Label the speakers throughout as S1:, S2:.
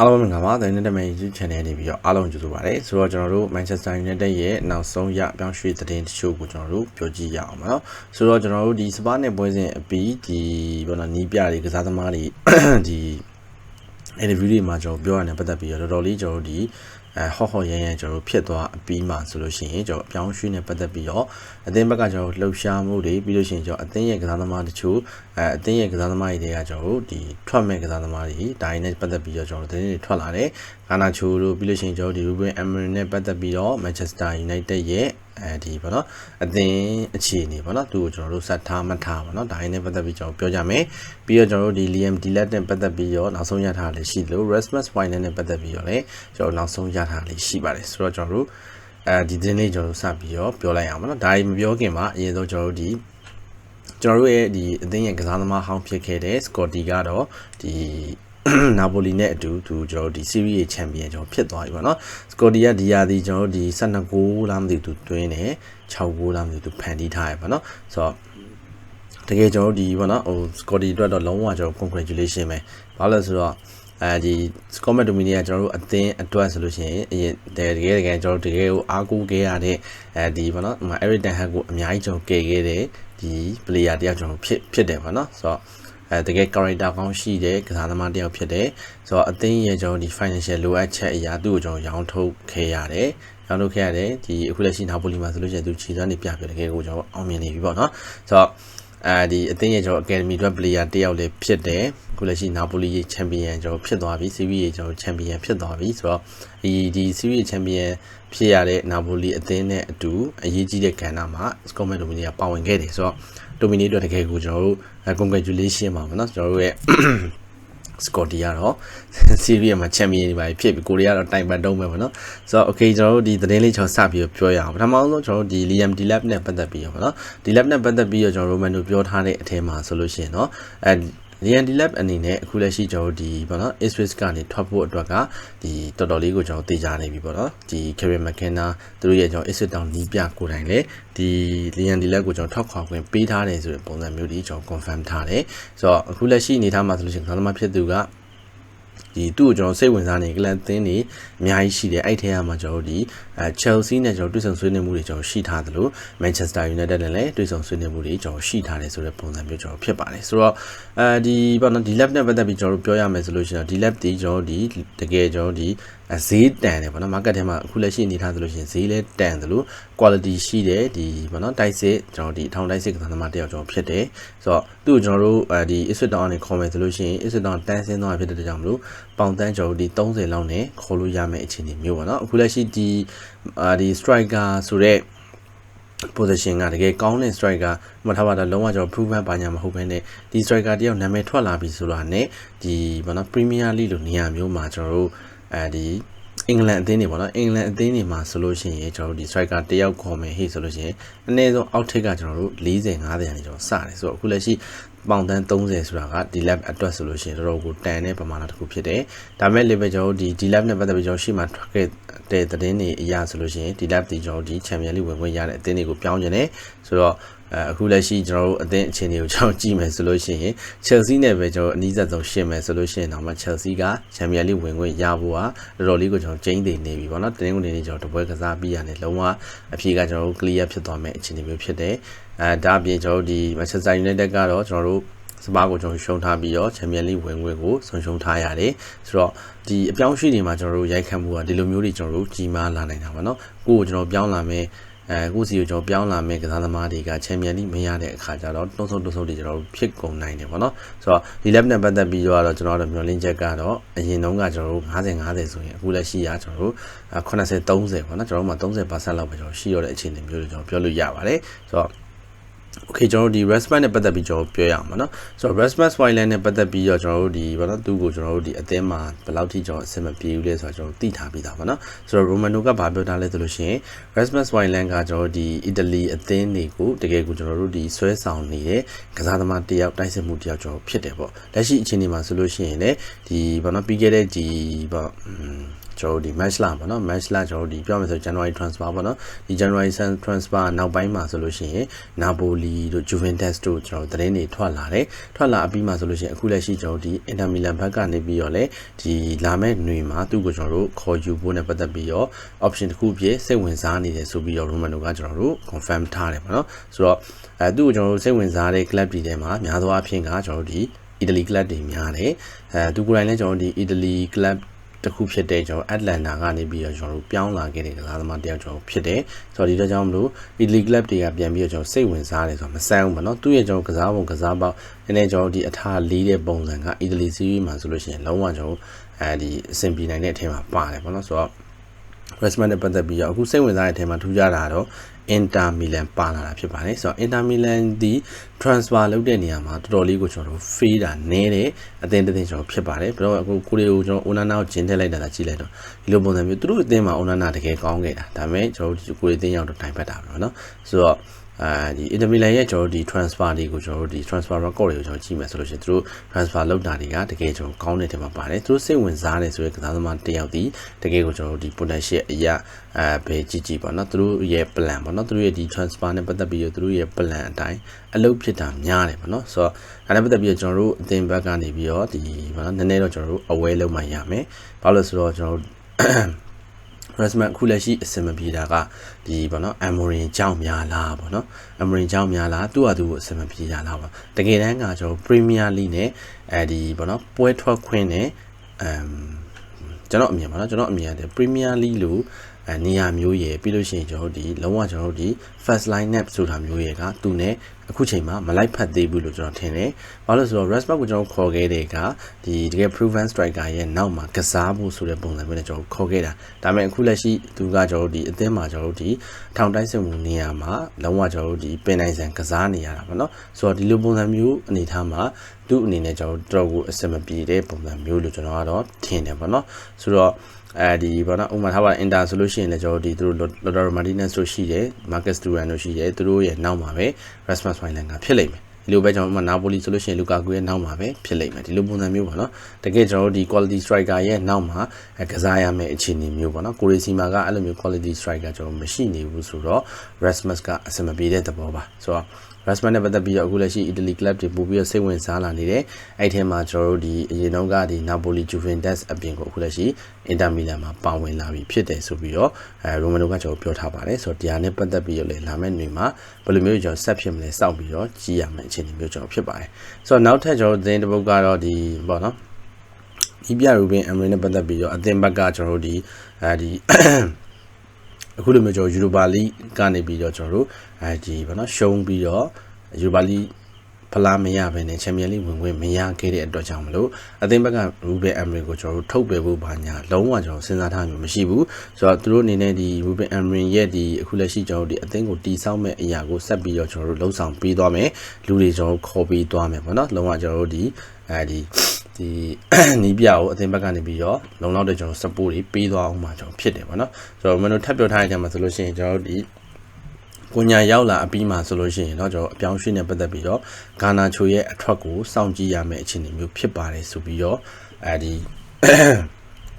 S1: အားလုံးမင်္ဂလာပါ။ The Internet YouTube Channel နေပြီးတော့အားလုံးကြိုဆိုပါရစေ။ဆိုတော့ကျွန်တော်တို့ Manchester United ရဲ့နောက်ဆုံးရပြောင်းရွှေ့သတင်းတချို့ကိုကျွန်တော်တို့ပြောကြည့်ရအောင်ပါနော်။ဆိုတော့ကျွန်တော်တို့ဒီစပါးနဲ့ပွဲစဉ်အပြီးဒီဘောနော်နီးပြတွေကစားသမားတွေဒီ interview တွေမှာကျွန်တော်ပြောရတဲ့ပတ်သက်ပြီးတော့တော်တော်လေးကျွန်တော်တို့ဒီအဲဟော့ဟော့ရန်ရန်ကျွန်တော်တို့ဖြစ်သွားအပြီးမှဆိုလို့ရှိရင်ကျွန်တော်အပြောင်းရွှေ့နဲ့ပတ်သက်ပြီးတော့အသင်းဘက်ကကျွန်တော်လှုပ်ရှားမှုတွေပြီးလို့ရှိရင်ကျွန်တော်အသင်းရဲ့ကစားသမားတချို့အဲအသင်းရဲ့ကစားသမားတွေတွေကကျွန်တော်တို့ဒီထွက်မဲ့ကစားသမားတွေဒါရင်းနဲ့ပတ်သက်ပြီးတော့ကျွန်တော်တို့သတင်းတွေထွက်လာတယ်။ကာနာချိုတို့ပြီးလို့ရှိရင်ကျွန်တော်ဒီ Ruben Amorim နဲ့ပတ်သက်ပြီးတော့ Manchester United ရဲ့အဲဒီပေါ့နော်အသင်းအခြေအနေပေါ့နော်သူ့ကိုကျွန်တော်တို့စက်ထားမထားပေါ့နော်ဒါရင်းနဲ့ပတ်သက်ပြီးကျွန်တော်ပြောကြမယ်ပြီးတော့ကျွန်တော်တို့ဒီ Liam Delap နဲ့ပတ်သက်ပြီးတော့နောက်ဆုံးရထားလေးရှိလို့ Rasmus Hojlund နဲ့ပတ်သက်ပြီးတော့လည်းကျွန်တော်နောက်ဆုံးရထားလေးရှိပါတယ်ဆိုတော့ကျွန်တော်တို့အဲဒီတင်းလေးကျွန်တော်တို့စပြီးတော့ပြောလိုက်အောင်ပေါ့နော်ဒါကြီးမပြောခင်မှာအရင်ဆုံးကျွန်တော်တို့ဒီ ကျွန်တော်တို့ရဲ့ဒီအသင်းရဲ့ကစားသမားဟောင်းဖြစ်ခဲ့တဲ့ Scotty ကတော့ဒီနာပိုလီနဲ့အတူသူကျွန်တော်ဒီ series ချန်ပီယံကျွန်တော်ဖြစ်သွားပြီပေါ့နော်စကော်တီယာဒီယာဒီကျွန်တော်ဒီ12ဂိုးလားမသိသူတွင်းတယ်6ဂိုးလားမသိသူဖန်တီးထားရပေါ့နော်ဆိုတော့တကယ်ကျွန်တော်ဒီပေါ့နော်ဟိုစကော်တီအတွက်တော့လုံးဝကျွန်တော် congratulation ပဲဘာလို့လဲဆိုတော့အဲဒီ comment dominia ကျွန်တော်တို့အသင်းအတွက်ဆိုလို့ရှိရင်အရင်တကယ်တကယ်ကျွန်တော်တို့တကယ်ကိုအားကိုးခဲ့ရတဲ့အဲဒီပေါ့နော်ဟို Eric Ten Hag ကိုအများကြီးကျွန်တော်ကယ်ခဲ့တဲ့ ဒီ player တယောက်ကျွန်တော်ဖြစ်ဖြစ်တယ်ပေါ့နော်ဆိုတော့အဲတကယ် character ကောင်းရှိတဲ့ကစားသမားတစ်ယောက်ဖြစ်တယ်ဆိုတော့အသင်းရဲ့ကျွန်တော်ဒီ financial လိုအပ်ချက်အရာသူ့ကိုကျွန်တော်ရောင်းထုတ်ခဲ့ရတယ်ရောင်းထုတ်ခဲ့ရတယ်ဒီအခုလက်ရှိနာပိုလီမှာဆိုလို့ရှိရင်သူခြေစွမ်းနေပြပြတကယ်ကိုကျွန်တော်အောင်မြင်နေပြီပေါ့နော်ဆိုတော့ အဲဒီအသင်းရဲ့ကျွန်တော် academy အတွက် player တစ်ယောက်လည်းဖြစ်တယ်အခုလက်ရှိနာပိုလီရဲ့ champion ကျွန်တော်ဖြစ်သွားပြီ series ရဲ့ကျွန်တော် champion ဖြစ်သွားပြီဆိုတော့ဒီဒီ series champion ဖြစ်ရတဲ့နာပိုလီအသင်းနဲ့အတူအရေးကြီးတဲ့ကဏ္ဍမှာ Scotland Dominion ပါဝင်ခဲ့တယ်ဆိုတော့ Dominion အတွက်တကယ်ကိုကျွန်တော်တို့ congratulation ပါမယ်နော်ကျွန်တော်တို့ရဲ့ စကော်တီကတော့စီးရီးမှာချန်ပီယံတွေပါဖြစ်ပြီးကိုရီးယားတော့တိုင်ပတ်တုံးပဲပေါ့နော်ဆိုတော့ okay ကျွန်တော်တို့ဒီသတင်းလေးကျွန်တော်စပြီးပြောရအောင်ပထမဆုံးကျွန်တော်တို့ဒီ Liam Delap နဲ့ပတ်သက်ပြီးတော့ပေါ့နော် Delap နဲ့ပတ်သက်ပြီးတော့ကျွန်တော် Roman တို့ပြောထားတဲ့အထက်မှာဆိုလို့ရှိရင်เนาะအဲ Liam Delap အနေနဲ့အခုလက်ရှိကျွန်တော်တို့ဒီပေါ့နော် Israel ကနေထွက်ဖို့အတွက်ကဒီတော်တော်လေးကိုကျွန်တော်သိကြနေပြီပေါ့နော်ဒီ Kevin McKenna သူတို့ရဲ့ကျွန်တော် Israel တောင်နီးပြကိုယ်တိုင်လေဒီ Liam Delap ကိုကျွန်တော်ထောက်ခွာခွင့်ပေးထားတယ်ဆိုတဲ့ပုံစံမျိုးကြီးကျွန်တော် confirm ထားတယ်ဆိုတော့အခုလက်ရှိအနေထားမှာဆိုလို့ရှိရင်ခန္ဓာမဖြစ်သူက ဒီသူ့ကိုကျွန်တော်စိတ်ဝင်စားနေကလန်သင်းနေအများကြီးရှိတယ်အဲ့ထဲမှာကျွန်တော်ဒီအဲ Chelsea နဲ့ကျွန်တော်တွေ့ဆုံဆွေးနွေးမှုတွေကျွန်တော်ရှိထားသလို Manchester United နဲ့လည်းတွေ့ဆုံဆွေးနွေးမှုတွေကျွန်တော်ရှိထားတယ်ဆိုတဲ့ပုံစံမျိုးကျွန်တော်ဖြစ်ပါတယ်ဆိုတော့အဲဒီပေါ့နော်ဒီ lab နဲ့ပတ်သက်ပြီးကျွန်တော်တို့ပြောရမယ်ဆိုလို့ရှိရင်ဒီ lab ဒီကျွန်တော်ဒီတကယ်ကျွန်တော်ဒီဈေးတန်တယ်ပေါ့နော် market ထဲမှာအခုလက်ရှိအနေထားဆိုလို့ရှိရင်ဈေးလဲတန်တယ်လို့ quality ရှိတယ်ဒီပေါ့နော်တိုက်စစ်ကျွန်တော်ဒီအထောင်တိုက်စစ်ကစားသမားတယောက်ကျွန်တော်ဖြစ်တယ်ဆိုတော့သူ့ကိုကျွန်တော်တို့အဲဒီ Ipswich Town ကနေခေါ်မယ်ဆိုလို့ရှိရင် Ipswich Town တန်းဆင်းသွားဖြစ်တဲ့ကြောင့်မလို့ပေါင်တန်းကျွန်တော်တို့ဒီ30လောက်နဲ့ခေါ်လို့ရမယ့်အခြေအနေမျိုးပေါ့နော်အခုလက်ရှိဒီအာဒီ striker ဆိုတဲ့ position ကတကယ်ကောင်းတဲ့ striker မထားပါတော့လုံးဝကျွန်တော် proven ပါညာမဟုတ်ဘဲနဲ့ဒီ striker တယောက်နာမည်ထွက်လာပြီဆိုတာနဲ့ဒီဘာနော် Premier League လိုနေရာမျိုးမှာကျွန်တော်တို့ အဲဒီအင်္ဂလန်အသင်းတွေပေါ့နော်အင်္ဂလန်အသင်းတွေမှာဆိုလို့ရှိရင်ကျွန်တော်တို့ဒီ striker တယောက်ခေါ်မယ်ဟေ့ဆိုလို့ရှိရင်အနည်းဆုံးအောက်ထိပ်ကကျွန်တော်တို့40 50ရာနေကျွန်တော်စတယ်ဆိုတော့အခုလက်ရှိပေါင်တန်း30ဆိုတာကဒီ lab အတွက်ဆိုလို့ရှိရင်တော်တော်ကိုတန်တဲ့ပမာဏတစ်ခုဖြစ်တယ်ဒါမဲ့ level ကျွန်တော်တို့ဒီဒီ lab နဲ့ပတ်သက်ပြီးကျွန်တော်ရှေ့မှာထွက်ခဲ့တဲ့သတင်းတွေအရာဆိုလို့ရှိရင်ဒီ lab ဒီကျွန်တော်တို့ဒီ champion league ဝင်ခွင့်ရတဲ့အသင်းတွေကိုပြောင်းကျင်တယ်ဆိုတော့ အခုလက်ရှိကျွန်တော်တို့အသင်းအခြေအနေကိုကျွန်တော်ကြည့်မယ်ဆိုလို့ရှိရင် Chelsea နဲ့ပဲကျွန်တော်အနည်းဆက်ဆုံးရှင်းမယ်ဆိုလို့ရှိရင်တော့မှ Chelsea က Champions League ဝင်ခွင့်ရဖို့ဟာတော်တော်လေးကိုကျွန်တော်ကျင်းသိနေပြီပေါ့နော်တင်းကုန်နေနေကျွန်တော်တပွဲကစားပြီးရတယ်လုံးဝအဖြေကကျွန်တော်တို့ clear ဖြစ်သွားမယ့်အခြေအနေမျိုးဖြစ်တယ်အဲဒါအပြင်ကျွန်တော်တို့ဒီ Manchester United ကတော့ကျွန်တော်တို့စပါးကိုကျွန်တော်ရှုံးထားပြီးတော့ချန်ပီယံလိဝင်ခွင့်ကိုဆုံးရှုံးထားရတယ်ဆိုတော့ဒီအပြောင်းရွှေ့တွေမှာကျွန်တော်တို့ရိုက်ခတ်မှုကဒီလိုမျိုးတွေကျွန်တော်တို့ကြီးမားလာနိုင်တာပါเนาะကိုကိုကျွန်တော်ပြောင်းလာမယ် အဲအခုစီကိုကျွန်တော်ပြောင်းလာမယ့်ကစားသမားတွေကချန်ပီယံလိမရတဲ့အခါကျတော့တုံးဆုပ်တုံးဆုပ်တွေကျွန်တော်တို့ဖြစ်ကုန်နိုင်တယ်ပေါ့နော်ဆိုတော့ဒီ level နဲ့ပတ်သက်ပြီးတော့ကျွန်တော်တို့မျှော်လင့်ချက်ကတော့အရင်တုန်းကကျွန်တော်တို့50 50ဆိုရင်အခုလက်ရှိရကျွန်တော်တို့80 30ပေါ့နော်ကျွန်တော်တို့မှာ30%လောက်ပဲကျွန်တော်ရှိရတဲ့အခြေအနေမျိုးတွေကျွန်တော်ပြောလို့ရပါတယ်ဆိုတော့ okay ကျွန်တော်တို့ဒီ respect နဲ့ပတ်သက်ပြီးကျွန်တော်ပြောရအောင်ပါเนาะဆိုတော့ respect wireline နဲ့ပတ်သက်ပြီးတော့ကျွန်တော်တို့ဒီဘာလို့သူ့ကိုကျွန်တော်တို့ဒီအသင်းမှာဘယ်လောက်ထိကျွန်တော်အဆင်မပြေဘူးလဲဆိုတော့ကျွန်တော်သိထားပြီးသားပါเนาะဆိုတော့ Romano ကဘာပြောထားလဲဆိုလို့ရှိရင် respect wireline ကကျွန်တော်တို့ဒီ Italy အသင်းတွေကိုတကယ်ကိုကျွန်တော်တို့ဒီဆွဲဆောင်နေတဲ့ကစားသမားတယောက်တိုက်စစ်မှုတယောက်ကျွန်တော်ဖြစ်တယ်ပေါ့လက်ရှိအခြေအနေမှာဆိုလို့ရှိရင်လည်းဒီဘာလို့ပြီးခဲ့တဲ့ဒီဘာ ကျွန်တော်တို့ဒီ match လာပေါ့နော် match လာကျွန်တော်တို့ဒီပြောမယ်ဆို January transfer ပေါ့နော်ဒီ January transfer နောက်ပိုင်းမှာဆိုလို့ရှိရင် Napoli တို့ Juventus တို့ကျွန်တော်သတင်းတွေထွက်လာတယ်ထွက်လာအပြီးမှာဆိုလို့ရှိရင်အခုလက်ရှိကျွန်တော်တို့ဒီ Inter Milan ဘက်ကနေပြီးတော့လေဒီလာမဲ့ຫນွေမှာသူ့ကိုကျွန်တော်တို့ခေါ်ယူဖို့နဲ့ပတ်သက်ပြီးတော့ option တစ်ခုအဖြစ်စိတ်ဝင်စားနေတယ်ဆိုပြီးတော့ Romano ကကျွန်တော်တို့ confirm ထားတယ်ပေါ့နော်ဆိုတော့အဲသူ့ကိုကျွန်တော်တို့စိတ်ဝင်စားတဲ့ club တွေထဲမှာများသောအားဖြင့်ကကျွန်တော်တို့ဒီ Italy club တွေများတယ်အဲသူကိုယ်တိုင်လည်းကျွန်တော်တို့ဒီ Italy club တခုဖြစ်တဲ့ကျွန်တော်အက်တလန်တာကနေပြီးတော့ကျွန်တော်တို့ပြောင်းလာခဲ့တဲ့ကစားသမားတယောက်ကျွန်တော်ဖြစ်တယ်ဆိုတော့ဒီတော့ကြောင့်မလို့ Italy club တွေကပြန်ပြီးတော့ကျွန်တော်စိတ်ဝင်စားတယ်ဆိုတော့မဆန်းဘူးပေါ့နော်သူ့ရဲ့ကျွန်တော်ကစားပုံကစားပေါက်နည်းနည်းကျွန်တော်ဒီအထားလေးတဲ့ပုံစံက Italy series မှာဆိုလို့ရှိရင်လုံးဝကျွန်တော်အဲဒီအဆင်ပြေနိုင်တဲ့အထက်မှာပါတယ်ပေါ့နော်ဆိုတော့ Resman နဲ့ပတ်သက်ပြီးတော့အခုစိတ်ဝင်စားတဲ့အထက်မှာထူးခြားတာတော့ Inter Milan ပါလာတာဖြစ်ပါတယ်ဆိုတော့ Inter Milan ဒီ transfer လုပ်တဲ့နေရာမှာတော်တော်လေးကိုကျွန်တော်တို့ fee တာနည်းတယ်အသင်းတစ်သင်းကျွန်တော်ဖြစ်ပါတယ်ပြီးတော့အခုကိုရီကိုကျွန်တော် Onana ကိုဂျင်းထည့်လိုက်တာသာကြည့်လိုက်တော့ဒီလိုပုံစံမျိုးသူတို့အသင်းမှာ Onana တကယ်ကောင်းခဲ့တာဒါပေမဲ့ကျွန်တော်တို့ကိုရီအသင်းရောက်တော့တိုင်ပတ်တာပဲเนาะဆိုတော့ အဲဒီ Inter Milan ရဲ့ကျွန်တော်တို့ဒီ transfer တွေကိုကျွန်တော်တို့ဒီ transfer record တွေကိုကျွန်တော်ကြည့်မယ်ဆိုလို့ရှိရင်သူတို့ transfer လုပ်တာတွေကတကယ်ကျွန်တော်ကောင်းတဲ့ထဲမှာပါတယ်သူတို့စိတ်ဝင်စားတယ်ဆိုတဲ့ကစားသမားတစ်ယောက်ဒီတကယ်ကိုကျွန်တော်တို့ဒီ potential အရာအဲဘယ်ကြည့်ကြည့်ပေါ့နော်သူတို့ရဲ့ plan ပေါ့နော်သူတို့ရဲ့ဒီ transfer နဲ့ပတ်သက်ပြီးတော့သူတို့ရဲ့ plan အတိုင်းအလုပ်ဖြစ်တာများတယ်ပေါ့နော်ဆိုတော့အဲနဲ့ပတ်သက်ပြီးတော့ကျွန်တော်တို့အသင်ဘက်ကနေပြီးတော့ဒီပေါ့နော်နည်းနည်းတော့ကျွန်တော်တို့ aware လုပ်မှရမယ်ဘာလို့လဲဆိုတော့ကျွန်တော်တို့ Rasmus အခုလက်ရှိအစင်မပြေတာကဒီပေါ့နော် Amorin ကြောင့်များလားပေါ့နော် Amorin ကြောင့်များလားသူ့ဟာသူ့ကိုအစင်မပြေတာလားပေါ့တကယ်တမ်းကကျွန်တော် Premier League နဲ့အဲဒီပေါ့နော်ပွဲထွက်ခွင့်နဲ့အမ်ကျွန်တော်အမြင်ပါနော်ကျွန်တော်အမြင်ရတယ် Premier League လို့အဲနေရာမျိုးရယ်ပြီးလို့ရှိရင်ကျွန်တော်တို့ဒီလုံးဝကျွန်တော်တို့ဒီ first line up ဆိုတာမျိုးရယ်ကသူနဲ့ အခုချိန်မှာမလိုက်ဖက်သေးဘူးလို့ကျွန်တော်ထင်တယ်။ဘာလို့လဲဆိုတော့ Rasmus ကိုကျွန်တော်ခေါ်ခဲ့တဲ့ကဒီတကယ် proven striker ရဲ့နောက်မှာကစားဖို့ဆိုတဲ့ပုံစံမျိုးနဲ့ကျွန်တော်ခေါ်ခဲ့တာ။ဒါပေမဲ့အခုလက်ရှိသူကကျွန်တော်တို့ဒီအသင်းမှာကျွန်တော်တို့ဒီထောင်တိုက်စစ်မှုနေရာမှာလုံးဝကျွန်တော်တို့ဒီပင်နိုင်စံကစားနေရတာပေါ့နော်။ဆိုတော့ဒီလိုပုံစံမျိုးအနေထားမှာသူ့အနေနဲ့ကျွန်တော်တို့တော်ကိုအဆင်မပြေတဲ့ပုံစံမျိုးလို့ကျွန်တော်ကတော့ထင်တယ်ပေါ့နော်။ဆိုတော့ အဲဒီဘောနော်ဥမာထားပါအင်တာဆိုလို့ရှိရင်လည်းကျွန်တော်ဒီသူတို့လော်တာမာတီနက်တို့ရှိတယ်မာကတ်စတူရန်တို့ရှိတယ်သူတို့ရဲ့နောက်မှာပဲ Rasmus Hojlund ကဖြစ်လိမ့်မယ်ဒီလိုပဲကျွန်တော်ဥမာနာပိုလီဆိုလို့ရှိရင်လူကာကူရဲ့နောက်မှာပဲဖြစ်လိမ့်မယ်ဒီလိုပုံစံမျိုးပေါ့နော်တကယ်ကျွန်တော်တို့ဒီ quality striker ရဲ့နောက်မှာကစားရမယ့်အခြေအနေမျိုးပေါ့နော်ကိုရီစီမာကအဲ့လိုမျိုး quality striker ကျွန်တော်မရှိနေဘူးဆိုတော့ Rasmus ကအဆင်မပြေတဲ့သဘောပါဆိုတော့ Rasmus နဲ့ပတ်သက်ပြီးတော့အခုလက်ရှိ Italy club တွေပို့ပြီးတော့စိတ်ဝင်စားလာနေတယ်အဲ့ထဲမှာကျွန်တော်တို့ဒီအရင်တော့ကဒီ Napoli Juventus အပြင်ကိုအခုလက်ရှိ Inter Milan မှာပါဝင်လာပြီဖြစ်တယ်ဆိုပြီးတော့အဲ Romano ကကျွန်တော်ပြောထားပါတယ်ဆိုတော့တရားနဲ့ပတ်သက်ပြီးတော့လေလာမယ့်နေ့မှာဘယ်လိုမျိုးကျွန်တော်ဆက်ဖြစ်မလဲစောင့်ပြီးတော့ကြည့်ရမယ့်အခြေအနေမျိုးကျွန်တော်ဖြစ်ပါတယ်ဆိုတော့နောက်ထပ်ကျွန်တော်သတင်းတစ်ပုဒ်ကတော့ဒီပေါ့နော်ဒီပြရူဘင်အမရနဲ့ပတ်သက်ပြီးတော့အသင်ဘက်ကကျွန်တော်တို့ဒီအဲဒီ အခုလိုမျိုးကျွန်တော်ယူရိုပါလိကနေပြီးတော့ကျွန်တော်တို့အဲဒီဘာနော်ရှုံးပြီးတော့ယူရိုပါလိဖလားမရဘဲနဲ့ချန်ပီယံလိဝင်ခွင့်မရခဲ့တဲ့အတွက်ကြောင့်မလို့အသင်းဘက်ကရူဘင်အမ်ရီကိုကျွန်တော်တို့ထုတ်ပယ်ဖို့ဘာညာလုံးဝကျွန်တော်စဉ်းစားထားမျိုးမရှိဘူးဆိုတော့သူတို့အနေနဲ့ဒီရူဘင်အမ်ရီရဲ့ဒီအခုလက်ရှိကျွန်တော်တို့ဒီအသင်းကိုတီးဆောက်မဲ့အရာကိုဆက်ပြီးတော့ကျွန်တော်တို့လှုံ့ဆော်ပေးသွားမယ်လူတွေကျွန်တော်တို့ခေါ်ပေးသွားမယ်ပေါ့နော်လုံးဝကျွန်တော်တို့ဒီအဲဒီ ဒီနီးပြကိုအသင်ဘက်ကနေပြီးတော့လုံလောက်တဲ့ကျွန်တော် support တွေပေးသွားအောင်မှာကျွန်တော်ဖြစ်တယ်ပေါ့နော်ဆိုတော့မင်းတို့ထပ်ပြောထားရကြမှာဆိုလို့ရှိရင်ကျွန်တော်တို့ဒီကိုညာရောက်လာအပြီးမှာဆိုလို့ရှိရင်တော့ကျွန်တော်အပြောင်းရွှေ့နဲ့ပတ်သက်ပြီးတော့ဂါနာချိုရဲ့အထွက်ကိုစောင့်ကြည့်ရမယ့်အခြေအနေမျိုးဖြစ်ပါတယ်ဆိုပြီးတော့အဲဒီ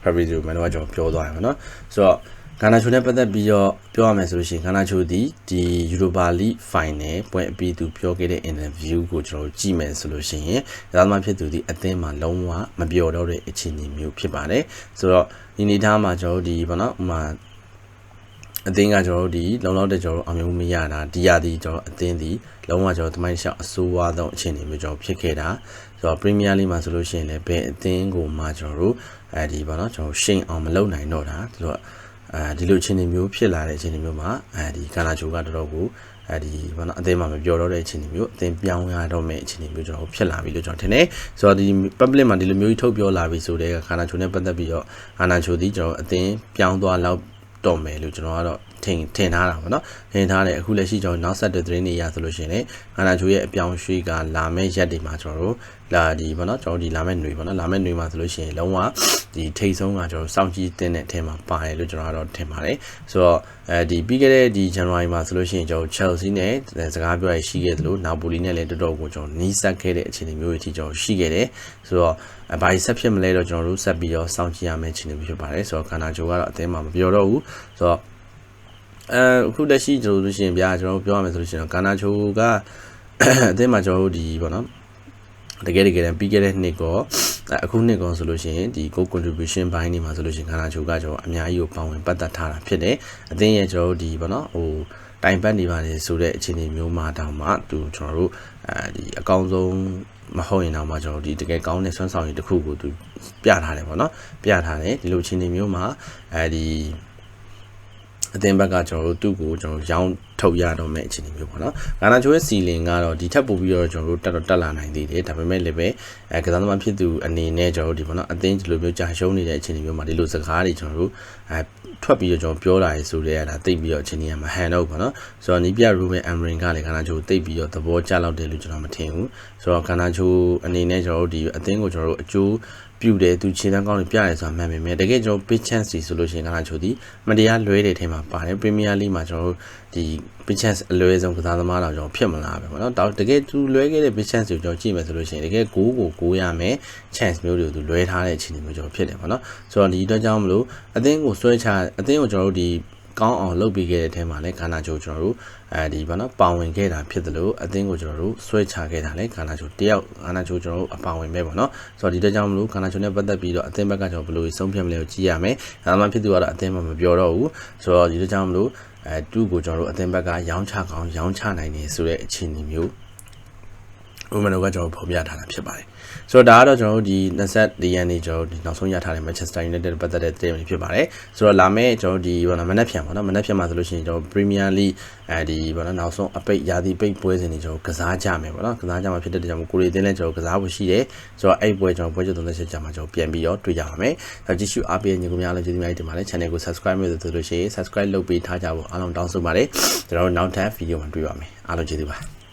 S1: Fabrizio Romano ကကျွန်တော်ပြောသွားတယ်ပေါ့နော်ဆိုတော့ ဂါနာချိုနဲ့ပတ်သက်ပြီးတော့ပြောရမယ်ဆိုလို့ရှိရင်ဂါနာချိုဒီဒီယူရိုပါလိဖိုင်နယ်ပွဲအပြီးသူပြောခဲ့တဲ့ interview ကိုကျွန်တော်ကြည့်မယ်ဆိုလို့ရှိရင်ဒါမှဖြစ်သူဒီအသင်းမှာလုံးဝမပြောတော့တဲ့အခြေအနေမျိုးဖြစ်ပါတယ်ဆိုတော့ဒီနေသားမှာကျွန်တော်ဒီဘောနော်ဥမာအသင်းကကျွန်တော်တို့ဒီလုံလောက်တဲ့ကျွန်တော်တို့အောင်မြင်မှုမရတာဒီရသည်ကျွန်တော်အသင်းဒီလုံးဝကျွန်တော်တမိုင်းရှောက်အဆိုးဝါးဆုံးအခြေအနေမျိုးကျွန်တော်ဖြစ်ခဲ့တာဆိုတော့ Premier League မှာဆိုလို့ရှိရင်လည်းဘယ်အသင်းကိုမှကျွန်တော်တို့အဲဒီပေါ့နော်ကျွန်တော်ရှိန်အောင်မလုပ်နိုင်တော့တာဒီလို အဲဒီလိုအခြေအနေမျိုးဖြစ်လာတဲ့အခြေအနေမျိုးမှာအဲဒီကာလာချိုကတော်တော်ကိုအဲဒီဘာနော်အသင်းမှာမပြောတော့တဲ့အခြေအနေမျိုးအသင်းပြောင်းရတော့မယ့်အခြေအနေမျိုးကျွန်တော်ဖြစ်လာပြီလို့ကျွန်တော်ထင်တယ်ဆိုတော့ဒီ public မှာဒီလိုမျိုးကြီးထုတ်ပြောလာပြီဆိုတဲ့ခါနာချိုနဲ့ပတ်သက်ပြီးတော့ခါနာချိုဒီကျွန်တော်အသင်းပြောင်းသွားလောက်တော့မယ်လို့ကျွန်တော်ကတော့ ထင်ထင်ထားတာပေါ့နော်ထင်ထားတယ်အခုလက်ရှိကျွန်တော်နောက်ဆက်တဲ့သတင်းတွေအရဆိုလို့ရှိရင်လည်းငါနာချိုရဲ့အပြောင်းရွှေ့ကလာမယ့်ရက်တွေမှာကျွန်တော်တို့လာဒီပေါ့နော်ကျွန်တော်ဒီလာမယ့်ຫນွေပေါ့နော်လာမယ့်ຫນွေမှာဆိုလို့ရှိရင်လုံးဝဒီထိတ်ဆုံးကကျွန်တော်စောင့်ကြည့်တင်တဲ့အထက်မှာပါတယ်လို့ကျွန်တော်ကတော့ထင်ပါတယ်ဆိုတော့အဲဒီပြီးခဲ့တဲ့ဒီ January မှာဆိုလို့ရှိရင်ကျွန်တော် Chelsea နဲ့စကားပြောရရှိခဲ့သလို Napoli နဲ့လည်းတော်တော်ကိုကျွန်တော်နီးစပ်ခဲ့တဲ့အခြေအနေမျိုးတွေအထိကျွန်တော်ရှိခဲ့တယ်ဆိုတော့ဘာကြီးဆက်ဖြစ်မလဲတော့ကျွန်တော်တို့ဆက်ပြီးတော့စောင့်ကြည့်ရမယ့်အခြေအနေမျိုးဖြစ်ပါတယ်ဆိုတော့ခန္ဓာချိုကတော့အသင်းမှာမပြောတော့ဘူးဆိုတော့ အဲအခုလက်ရှိကျွန်တော်တို့ရှင်ဗျာကျွန်တော်ပြောရမယ်ဆိုလို့ရှိရင်ကာနာချိုကအသင်းမှာကျွန်တော်တို့ဒီပေါ့နော်တကယ်တကယ်တမ်းပြီးခဲ့တဲ့နှစ်ကောအခုနှစ်ကောဆိုလို့ရှိရင်ဒီ goal contribution ဘိုင်းနေမှာဆိုလို့ရှိရင်ခန္ဓာချိုကကျွန်တော်အများကြီးကိုပါဝင်ပတ်သက်ထားတာဖြစ်တယ်အသင်းရဲ့ကျွန်တော်တို့ဒီပေါ့နော်ဟိုတိုင်ပတ်နေပါတယ်ဆိုတဲ့အခြေအနေမျိုးမှာတောင်မှသူကျွန်တော်တို့အဲဒီအကောင်းဆုံးမဟုတ်ရင်တော့မှကျွန်တော်ဒီတကယ်ကောင်းတဲ့ဆွမ်းဆောင်ရည်တစ်ခုကိုသူပြထားတယ်ပေါ့နော်ပြထားတယ်ဒီလိုအခြေအနေမျိုးမှာအဲဒီ အသင်းဘက်ကကျွန်တော်တို့သူ့ကိုကျွန်တော်ရောင်းထုတ်ရတော့မယ့်အခြေအနေမျိုးပေါ့နော်။ဂါနာချိုရဲ့စီလင်ကတော့ဒီထက်ပိုပြီးတော့ကျွန်တော်တို့တက်တော့တက်လာနိုင်သေးတယ်။ဒါပေမဲ့လည်းပဲအဲကစားသမားဖြစ်သူအနေနဲ့ကျွန်တော်တို့ဒီပေါ့နော်အသင်းဒီလိုမျိုးကြာရှုံးနေတဲ့အခြေအနေမျိုးမှာဒီလိုစကားတွေကျွန်တော်တို့အဲထွက်ပြီးတော့ကျွန်တော်ပြောလာရဆိုတဲ့အဲ့ဒါတိတ်ပြီးတော့အခြေအနေကမဟန်တော့ဘူးပေါ့နော်။ဆိုတော့နီးပြရူဘန်အမ်ရင်ကလည်းဂါနာချိုတိတ်ပြီးတော့သဘောကျလောက်တယ်လို့ကျွန်တော်မထင်ဘူး။ဆိုတော့ဂါနာချိုအနေနဲ့ကျွန်တော်တို့ဒီအသင်းကိုကျွန်တော်တို့အကျိုး ပြုတယ်သူခြေတန်းကောင်းတွေပြရဲဆိုတာမှန်ပေမဲ့တကယ်ကျွန်တော် big chance စီဆိုလို့ရှိရင်ကလာချိုဒီမတရားလွဲတဲ့ထဲမှာပါတယ် Premier League မှာကျွန်တော်တို့ဒီ big chance အလွဲဆုံးကစားသမားတော့ကျွန်တော်ဖြစ်မလားပဲပေါ့နော်တကယ်သူလွဲခဲ့တဲ့ big chance ကိုကျွန်တော်ကြည့်မယ်ဆိုလို့ရှိရင်တကယ်ကိုကိုကိုရမယ် chance မျိုးတွေကိုသူလွဲထားတဲ့အခြေအနေမျိုးကျွန်တော်ဖြစ်တယ်ပေါ့နော်ဆိုတော့ဒီအတွက်ကြောင့်မလို့အသင်းကိုဆွဲချအသင်းကိုကျွန်တော်တို့ဒီကောင်းအောင်လုပ်ပေးခဲ့တဲ့အထဲမှာလည်းကာနာချိုကျွန်တော်တို့ အဲဒီဘာနော်ပါဝင်ခဲ့တာဖြစ်တယ်လို့အသင်းကိုကျွန်တော်တို့ဆွဲချခဲ့တာလည်းကာနာချိုတယောက်ကာနာချိုကျွန်တော်တို့အပါဝင်ပဲပေါ့နော်ဆိုတော့ဒီတကြောင်မလို့ကာနာချိုနဲ့ပတ်သက်ပြီးတော့အသင်းဘက်ကကျွန်တော်ဘယ်လိုဆုံးဖြတ်မလဲကိုကြည့်ရမယ်ဒါမှဖြစ်သူကတော့အသင်းမှာမပြောတော့ဘူးဆိုတော့ဒီတကြောင်မလို့အဲတူကိုကျွန်တော်တို့အသင်းဘက်ကရောင်းချကောင်းရောင်းချနိုင်နေဆိုတဲ့အခြေအနေမျိုး ဥမနိုကကျွန်တော်ဖော်ပြထားတာဖြစ်ပါတယ်ဆိုတော့ဒါကတော့ကျွန်တော်တို့ဒီ24ရက်နေ့ကျွန်တော်တို့ဒီနောက်ဆုံးရထားတဲ့ Manchester United ပတ်သက်တဲ့သတင်းတွေဖြစ်ပါတယ်ဆိုတော့လာမယ့်ကျွန်တော်တို့ဒီဘာလို့မနက်ဖြန်ပေါ့နော်မနက်ဖြန်မှာဆိုလို့ရှိရင်ကျွန်တော် Premier League အဲဒီဘာလို့နောက်ဆုံးအပိတ်ရာသီပိတ်ပွဲစဉ်တွေကျွန်တော်ကစားကြမယ်ပေါ့နော်ကစားကြမှာဖြစ်တဲ့ကြောင့်ကိုရီတင်းလည်းကျွန်တော်ကစားဖို့ရှိတယ်ဆိုတော့အဲ့ပွဲကျွန်တော်ပွဲချုပ်သုံးသက်ချက်ကြမှာကျွန်တော်ပြန်ပြီးတော့တွေ့ကြပါမယ်ဆိုတော့ကြည့်ရှုအားပေးညီကောင်များလည်းကျေးဇူးများတင်ပါတယ် channel ကို subscribe လုပ်ဆိုလို့ရှိရင် subscribe လုပ်ပေးထားကြဖို့အားလုံးတောင်းဆိုပါတယ်ကျွန်တော်တို့နောက်ထပ်ဗီဒီယိုမှာတွေ့ပါမယ်အားလုံးကျေးဇူးပါ